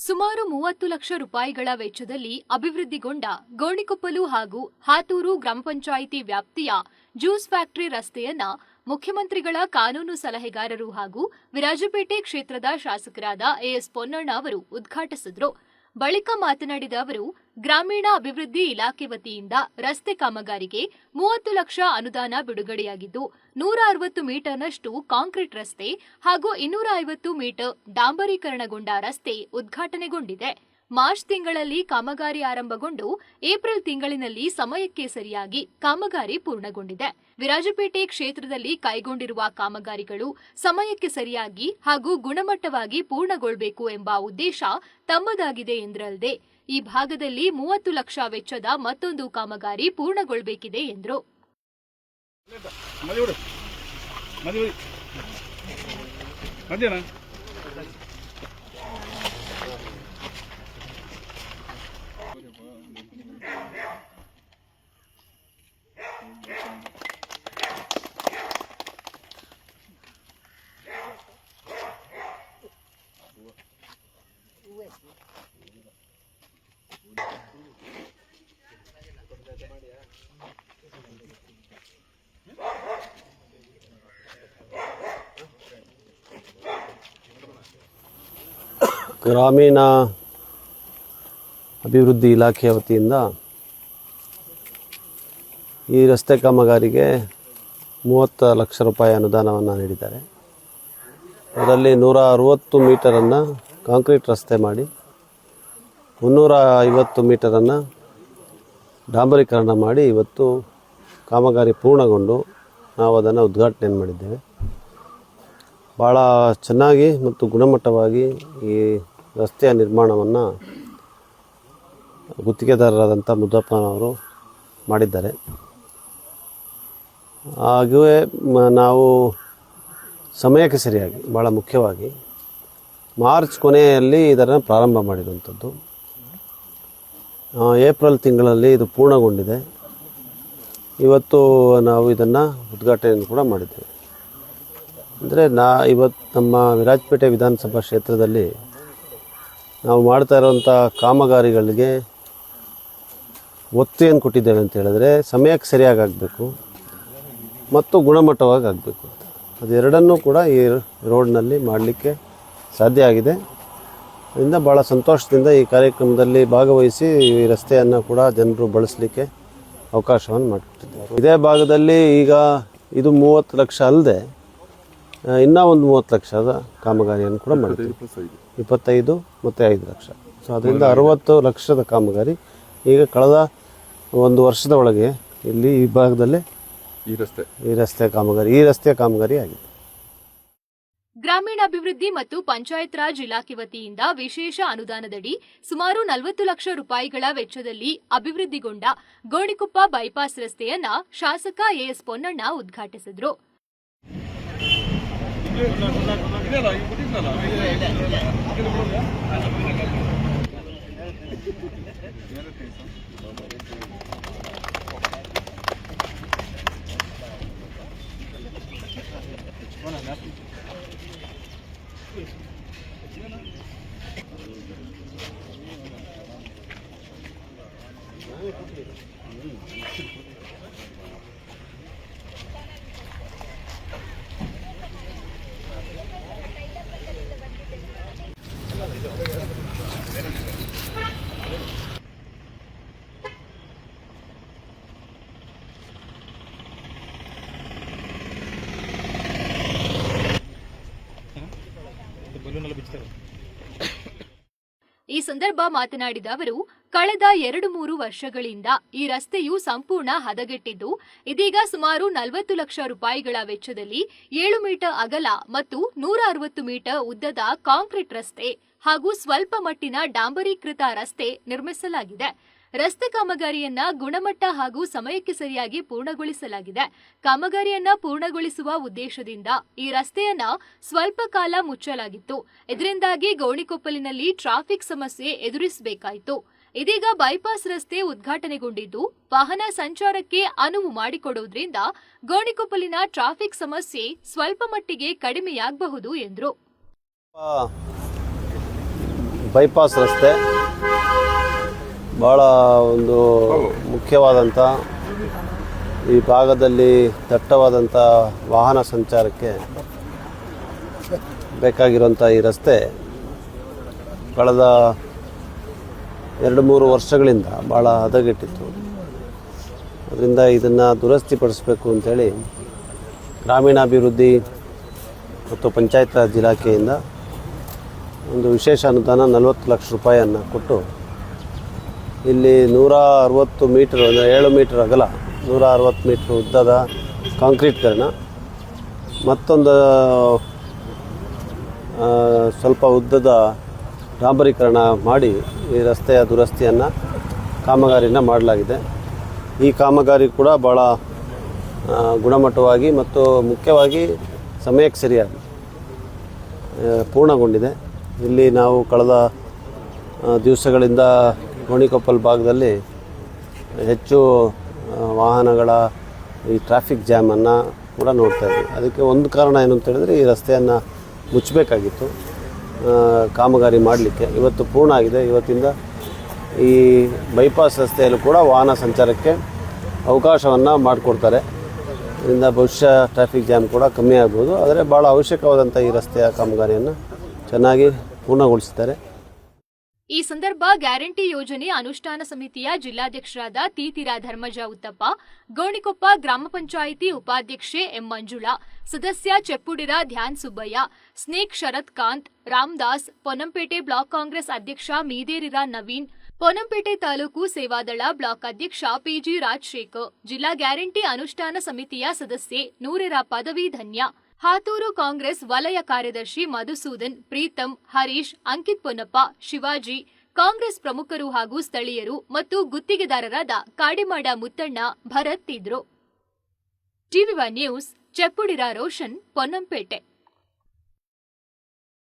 ಸುಮಾರು ಮೂವತ್ತು ಲಕ್ಷ ರೂಪಾಯಿಗಳ ವೆಚ್ಚದಲ್ಲಿ ಅಭಿವೃದ್ಧಿಗೊಂಡ ಗೋಣಿಕೊಪ್ಪಲು ಹಾಗೂ ಹಾತೂರು ಗ್ರಾಮ ಪಂಚಾಯಿತಿ ವ್ಯಾಪ್ತಿಯ ಜ್ಯೂಸ್ ಫ್ಯಾಕ್ಟರಿ ರಸ್ತೆಯನ್ನ ಮುಖ್ಯಮಂತ್ರಿಗಳ ಕಾನೂನು ಸಲಹೆಗಾರರು ಹಾಗೂ ವಿರಾಜಪೇಟೆ ಕ್ಷೇತ್ರದ ಶಾಸಕರಾದ ಎಎಸ್ ಪೊನ್ನಣ್ಣ ಅವರು ಉದ್ಘಾಟಿಸಿದ್ರು. ಬಳಿಕ ಮಾತನಾಡಿದ ಅವರು ಗ್ರಾಮೀಣ ಅಭಿವೃದ್ಧಿ ಇಲಾಖೆ ವತಿಯಿಂದ ರಸ್ತೆ ಕಾಮಗಾರಿಗೆ ಮೂವತ್ತು ಲಕ್ಷ ಅನುದಾನ ಬಿಡುಗಡೆಯಾಗಿದ್ದು, ನೂರ ಅರವತ್ತು ಮೀಟರ್ನಷ್ಟು ಕಾಂಕ್ರೀಟ್ ರಸ್ತೆ ಹಾಗೂ ಇನ್ನೂರ ಐವತ್ತು ಮೀಟರ್ ಡಾಂಬರೀಕರಣಗೊಂಡ ರಸ್ತೆ ಉದ್ಘಾಟನೆಗೊಂಡಿದೆ. ಮಾರ್ಚ್ ತಿಂಗಳಲ್ಲಿ ಕಾಮಗಾರಿ ಆರಂಭಗೊಂಡು ಏಪ್ರಿಲ್ ತಿಂಗಳಿನಲ್ಲಿ ಸಮಯಕ್ಕೆ ಸರಿಯಾಗಿ ಕಾಮಗಾರಿ ಪೂರ್ಣಗೊಂಡಿದೆ. ವಿರಾಜಪೇಟೆ ಕ್ಷೇತ್ರದಲ್ಲಿ ಕೈಗೊಂಡಿರುವ ಕಾಮಗಾರಿಗಳು ಸಮಯಕ್ಕೆ ಸರಿಯಾಗಿ ಹಾಗೂ ಗುಣಮಟ್ಟವಾಗಿ ಪೂರ್ಣಗೊಳ್ಳಬೇಕು ಎಂಬ ಉದ್ದೇಶ ತಮ್ಮದಾಗಿದೆ ಎಂದರಲ್ಲದೆ, ಈ ಭಾಗದಲ್ಲಿ ಮೂವತ್ತು ಲಕ್ಷ ವೆಚ್ಚದ ಮತ್ತೊಂದು ಕಾಮಗಾರಿ ಪೂರ್ಣಗೊಳ್ಳಬೇಕಿದೆ ಎಂದರು. ಗ್ರಾಮೀಣ ಅಭಿವೃದ್ಧಿ ಇಲಾಖೆಯ ವತಿಯಿಂದ ಈ ರಸ್ತೆ ಕಾಮಗಾರಿಗೆ ಮೂವತ್ತು ಲಕ್ಷ ರೂಪಾಯಿ ಅನುದಾನವನ್ನು ನೀಡಿದ್ದಾರೆ. ಅದರಲ್ಲಿ ನೂರ ಅರುವತ್ತು ಮೀಟರನ್ನು ಕಾಂಕ್ರೀಟ್ ರಸ್ತೆ ಮಾಡಿ, ಮುನ್ನೂರ ಐವತ್ತು ಮೀಟರನ್ನು ಡಾಂಬರೀಕರಣ ಮಾಡಿ ಇವತ್ತು ಕಾಮಗಾರಿ ಪೂರ್ಣಗೊಂಡು ನಾವು ಅದನ್ನು ಉದ್ಘಾಟನೆ ಮಾಡಿದ್ದೇವೆ. ಭಾಳ ಚೆನ್ನಾಗಿ ಮತ್ತು ಗುಣಮಟ್ಟವಾಗಿ ಈ ರಸ್ತೆಯ ನಿರ್ಮಾಣವನ್ನು ಗುತ್ತಿಗೆದಾರರಾದಂಥ ಮುದ್ದಪ್ಪನವರು ಮಾಡಿದ್ದಾರೆ. ಹಾಗೂ ನಾವು ಸಮಯಕ್ಕೆ ಸರಿಯಾಗಿ ಭಾಳ ಮುಖ್ಯವಾಗಿ ಮಾರ್ಚ್ ಕೊನೆಯಲ್ಲಿ ಇದನ್ನು ಪ್ರಾರಂಭ ಮಾಡಿರುವಂಥದ್ದು ಏಪ್ರಿಲ್ ತಿಂಗಳಲ್ಲಿ ಇದು ಪೂರ್ಣಗೊಂಡಿದೆ. ಇವತ್ತು ನಾವು ಇದನ್ನು ಉದ್ಘಾಟನೆಯನ್ನು ಕೂಡ ಮಾಡಿದ್ದೇವೆ. ಅಂದರೆ ನಾ ಇವತ್ತು ನಮ್ಮ ವಿರಾಜಪೇಟೆ ವಿಧಾನಸಭಾ ಕ್ಷೇತ್ರದಲ್ಲಿ ನಾವು ಮಾಡ್ತಾ ಇರುವಂಥ ಕಾಮಗಾರಿಗಳಿಗೆ ಒತ್ತು ಏನು ಕೊಟ್ಟಿದ್ದೇವೆ ಅಂತ ಹೇಳಿದ್ರೆ ಸಮಯಕ್ಕೆ ಸರಿಯಾಗಿ ಆಗಬೇಕು ಮತ್ತು ಗುಣಮಟ್ಟವಾಗಿ ಆಗಬೇಕು ಅಂತ. ಅದೆರಡನ್ನೂ ಕೂಡ ಈ ರೋಡ್ನಲ್ಲಿ ಮಾಡಲಿಕ್ಕೆ ಸಾಧ್ಯ ಆಗಿದೆ. ಅದರಿಂದ ಭಾಳ ಸಂತೋಷದಿಂದ ಈ ಕಾರ್ಯಕ್ರಮದಲ್ಲಿ ಭಾಗವಹಿಸಿ ಈ ರಸ್ತೆಯನ್ನು ಕೂಡ ಜನರು ಬಳಸಲಿಕ್ಕೆ ಅವಕಾಶವನ್ನು ಮಾಡಿಕೊಟ್ಟಿದ್ದಾರೆ. ಇದೇ ಭಾಗದಲ್ಲಿ ಈಗ ಇದು ಮೂವತ್ತು ಲಕ್ಷ ಅಲ್ಲದೆ ಇನ್ನೂ ಒಂದು ಮೂವತ್ತು ಲಕ್ಷದ ಕಾಮಗಾರಿಯನ್ನು ಕೂಡ ಮಾಡಿದ್ದೀವಿ ಇಪ್ಪತ್ತೈದು ಮತ್ತು ಐದು ಲಕ್ಷ. ಸೊ ಅದರಿಂದ ಅರವತ್ತು ಲಕ್ಷದ ಕಾಮಗಾರಿ. ಈಗ ಕಳೆದ ಒಂದು ವರ್ಷದ ಒಳಗೆ ಇಲ್ಲಿ ಈ ಭಾಗದಲ್ಲೇ ಈ ರಸ್ತೆ. ಈ ರಸ್ತೆ ಕಾಮಗಾರಿ ಈ ರಸ್ತೆಯ ಕಾಮಗಾರಿ ಆಗಿದೆ. ಗ್ರಾಮೀಣಾಭಿವೃದ್ಧಿ ಮತ್ತು ಪಂಚಾಯತ್ ರಾಜ್ ಇಲಾಖೆ ವತಿಯಿಂದ ವಿಶೇಷ ಅನುದಾನದಡಿ ಸುಮಾರು ನಲವತ್ತು ಲಕ್ಷ ರೂಪಾಯಿಗಳ ವೆಚ್ಚದಲ್ಲಿ ಅಭಿವೃದ್ಧಿಗೊಂಡ ಗೋಣಿಕೊಪ್ಪ ಬೈಪಾಸ್ ರಸ್ತೆಯನ್ನ ಶಾಸಕ ಎಎಸ್ ಪೊನ್ನಣ್ಣ ಉದ್ಘಾಟಿಸಿದ್ರು. ಇದೆಯಲ್ಲ ಈಗ ಈ ಸಂದರ್ಭ ಮಾತನಾಡಿದ ಅವರು, ಕಳೆದ ಎರಡು ಮೂರು ವರ್ಷಗಳಿಂದ ಈ ರಸ್ತೆಯು ಸಂಪೂರ್ಣ ಹದಗೆಟ್ಟಿದ್ದು, ಇದೀಗ ಸುಮಾರು ನಲವತ್ತು ಲಕ್ಷ ರೂಪಾಯಿಗಳ ವೆಚ್ಚದಲ್ಲಿ ಏಳು ಮೀಟರ್ ಅಗಲ ಮತ್ತು ನೂರ ಅರವತ್ತು ಮೀಟರ್ ಉದ್ದದ ಕಾಂಕ್ರೀಟ್ ರಸ್ತೆ ಹಾಗೂ ಸ್ವಲ್ಪ ಮಟ್ಟಿನ ಡಾಂಬರೀಕೃತ ರಸ್ತೆ ನಿರ್ಮಿಸಲಾಗಿದೆ. ರಸ್ತೆ ಕಾಮಗಾರಿಯನ್ನ ಗುಣಮಟ್ಟ ಹಾಗೂ ಸಮಯಕ್ಕೆ ಸರಿಯಾಗಿ ಪೂರ್ಣಗೊಳಿಸಲಾಗಿದೆ. ಕಾಮಗಾರಿಯನ್ನ ಪೂರ್ಣಗೊಳಿಸುವ ಉದ್ದೇಶದಿಂದ ಈ ರಸ್ತೆಯನ್ನ ಸ್ವಲ್ಪ ಕಾಲ ಮುಚ್ಚಲಾಗಿತ್ತು. ಇದರಿಂದಾಗಿ ಗೋಣಿಕೊಪ್ಪಲಿನಲ್ಲಿ ಟ್ರಾಫಿಕ್ ಸಮಸ್ಯೆ ಎದುರಿಸಬೇಕಾಯಿತು. ಇದೀಗ ಬೈಪಾಸ್ ರಸ್ತೆ ಉದ್ಘಾಟನೆಗೊಂಡಿದ್ದು, ವಾಹನ ಸಂಚಾರಕ್ಕೆ ಅನುವು ಮಾಡಿಕೊಡುವುದರಿಂದ ಗೋಣಿಕೊಪ್ಪಲಿನ ಟ್ರಾಫಿಕ್ ಸಮಸ್ಯೆ ಸ್ವಲ್ಪ ಮಟ್ಟಿಗೆ ಕಡಿಮೆಯಾಗಬಹುದು ಎಂದರು. ಬೈಪಾಸ್ ರಸ್ತೆ ಭಾಳ ಒಂದು ಮುಖ್ಯವಾದಂಥ ಈ ಭಾಗದಲ್ಲಿ ದಟ್ಟವಾದಂಥ ವಾಹನ ಸಂಚಾರಕ್ಕೆ ಬೇಕಾಗಿರುವಂಥ ಈ ರಸ್ತೆ ಕಳೆದ ಎರಡು ಮೂರು ವರ್ಷಗಳಿಂದ ಭಾಳ ಹದಗೆಟ್ಟಿತ್ತು. ಅದರಿಂದ ಇದನ್ನು ದುರಸ್ತಿಪಡಿಸಬೇಕು ಅಂಥೇಳಿ ಗ್ರಾಮೀಣಾಭಿವೃದ್ಧಿ ಮತ್ತು ಪಂಚಾಯತ್ ರಾಜ್ ಇಲಾಖೆಯಿಂದ ಒಂದು ವಿಶೇಷ ಅನುದಾನ ನಲವತ್ತು ಲಕ್ಷ ರೂಪಾಯಿಯನ್ನು ಕೊಟ್ಟು ಇಲ್ಲಿ ನೂರ ಅರವತ್ತು ಮೀಟ್ರ್ ಅಂದರೆ ಏಳು ಮೀಟ್ರ್ ಅಗಲ ನೂರ ಅರವತ್ತು ಮೀಟ್ರ್ ಉದ್ದದ ಕಾಂಕ್ರೀಟ್ಕರಣ ಮತ್ತೊಂದು ಆ, ಸ್ವಲ್ಪ ಉದ್ದದ ಡಾಂಬರೀಕರಣ ಮಾಡಿ ಈ ರಸ್ತೆಯ ದುರಸ್ತಿಯನ್ನು ಕಾಮಗಾರಿನ ಮಾಡಲಾಗಿದೆ. ಈ ಕಾಮಗಾರಿ ಕೂಡ ಭಾಳ ಗುಣಮಟ್ಟವಾಗಿ ಮತ್ತು ಮುಖ್ಯವಾಗಿ ಸಮಯಕ್ಕೆ ಸರಿಯಾಗಿ ಪೂರ್ಣಗೊಂಡಿದೆ. ಇಲ್ಲಿ ನಾವು ಕಳೆದ ದಿವಸಗಳಿಂದ ಗೋಣಿಕೊಪ್ಪಲ್ ಭಾಗದಲ್ಲಿ ಹೆಚ್ಚು ವಾಹನಗಳ ಈ ಟ್ರಾಫಿಕ್ ಜಾಮನ್ನು ಕೂಡ ನೋಡ್ತಾ ಇದ್ವಿ. ಅದಕ್ಕೆ ಒಂದು ಕಾರಣ ಏನು ಅಂತ ಹೇಳಿದ್ರೆ ಈ ರಸ್ತೆಯನ್ನು ಮುಚ್ಚಬೇಕಾಗಿತ್ತು ಕಾಮಗಾರಿ ಮಾಡಲಿಕ್ಕೆ. ಇವತ್ತು ಪೂರ್ಣ ಆಗಿದೆ. ಇವತ್ತಿಂದ ಈ ಬೈಪಾಸ್ ರಸ್ತೆಯಲ್ಲೂ ಕೂಡ ವಾಹನ ಸಂಚಾರಕ್ಕೆ ಅವಕಾಶವನ್ನು ಮಾಡಿಕೊಡ್ತಾರೆ. ಇದರಿಂದ ಬಹುಶಃ ಟ್ರಾಫಿಕ್ ಜಾಮ್ ಕೂಡ ಕಮ್ಮಿ ಆಗ್ಬೋದು. ಆದರೆ ಭಾಳ ಅವಶ್ಯಕವಾದಂಥ ಈ ರಸ್ತೆಯ ಕಾಮಗಾರಿಯನ್ನು ಚೆನ್ನಾಗಿ ಪೂರ್ಣಗೊಳಿಸಿದ್ದಾರೆ ಈ ಸಂದರ್ಭ ಗ್ಯಾರಂಟಿ ಯೋಜನೆ ಅನುಷ್ಠಾನ ಸಮಿತಿಯ ಜಿಲ್ಲಾಧ್ಯಕ್ಷರಾದ ತೀತಿರ ಧರ್ಮಜ ಉತ್ತಪ್ಪ, ಗೋಣಿಕೊಪ್ಪ ಗ್ರಾಮ ಪಂಚಾಯಿತಿ ಉಪಾಧ್ಯಕ್ಷೆ ಎಂ. ಮಂಜುಳಾ, ಸದಸ್ಯ ಚೆಪ್ಪುಡಿರ ಧ್ಯಾನ್ ಸುಬ್ಬಯ್ಯ, ಸ್ನೇಕ್ ಶರತ್ ಕಾಂತ್, ರಾಮದಾಸ್, ಪೊನ್ನಂಪೇಟೆ ಬ್ಲಾಕ್ ಕಾಂಗ್ರೆಸ್ ಅಧ್ಯಕ್ಷ ಮೀದೇರಿರ ನವೀನ್, ಪೊನ್ನಂಪೇಟೆ ತಾಲೂಕು ಸೇವಾದಳ ಬ್ಲಾಕ್ ಅಧ್ಯಕ್ಷ ಪಿಜಿ ರಾಜಶೇಖರ್, ಜಿಲ್ಲಾ ಗ್ಯಾರಂಟಿ ಅನುಷ್ಠಾನ ಸಮಿತಿಯ ಸದಸ್ಯೆ ನೂರೆರ ಪದವಿ ಧನ್ಯ ಹಾತೂರು ಕಾಂಗ್ರೆಸ್ ವಲಯ ಕಾರ್ಯದರ್ಶಿ ಮಧುಸೂದನ್, ಪ್ರೀತಂ, ಹರೀಶ್, ಅಂಕಿತ್ ಪೊನ್ನಪ್ಪ, ಶಿವಾಜಿ, ಕಾಂಗ್ರೆಸ್ ಪ್ರಮುಖರು ಹಾಗೂ ಸ್ಥಳೀಯರು ಮತ್ತು ಗುತ್ತಿಗೆದಾರರಾದ ಕಾಡಿಮಾಡ ಮುತ್ತಣ್ಣ ಭರತ್ ಇದ್ರು. TV news, Cheppudira Roshan, Ponnampet.